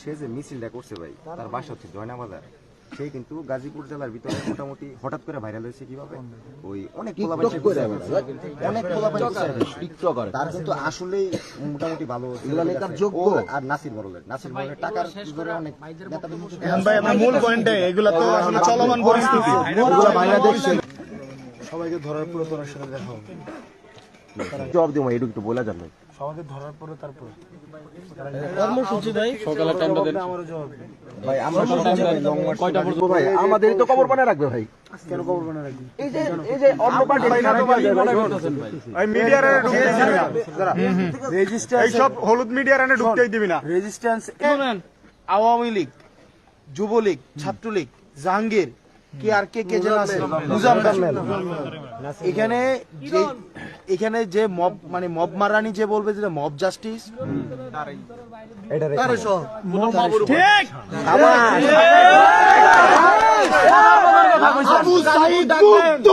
সে যে মিছিলটা করছে ভাই তার বাসা হচ্ছে জয়নাবাজার। সে কিন্তু গাজীপুর জেলার ভিতরে মোটামুটি হঠাৎ করে ভাইরাল হয়েছে কীভাবে? ওই অনেক। অনেক তার কিন্তু আসলেই মোটামুটি ভালো নেতার যোগ্য। আর নাসির বড়লের। নাসির বড়লের টাকার জোরে অনেক ভাই মূল পয়েন্টে এগুলা তো আসলে চলমান পরিস্থিতি। এগুলো বাইরে দেখছেন সবাইকে ধরার পরে তোর সাথে দেখা হবে। জবাব দিব এটুকু একটু বলে যান ভাই সবাইকে ধরার পরে তারপরে। কর্মসূচি ভাই সকালে টাইমটা দেন। আমারও জবাব ভাই আমরা কয়টা পর্যন্ত? ভাই আমাদেরই তো বানায় রাখবে ভাই। কেন বানা রাখবি? এই যে এই যে অন্য পার্টি ভাই না তো ভাই এই মিডিয়ার সব হলুদ মিডিয়ার ঢুকতেই দিবি না। রেজিস্ট্যান্স আওয়ামী লীগ যুবলীগ ছাত্রলীগ জাহাঙ্গীর কে আর কে কে যেন আছে? মুজাম্মেল। এখানে যে এখানে যে মব মানে মব মারানি যে বলবে যে মব জাস্টিস? তারে সহ আবু সাইদ মুক্ত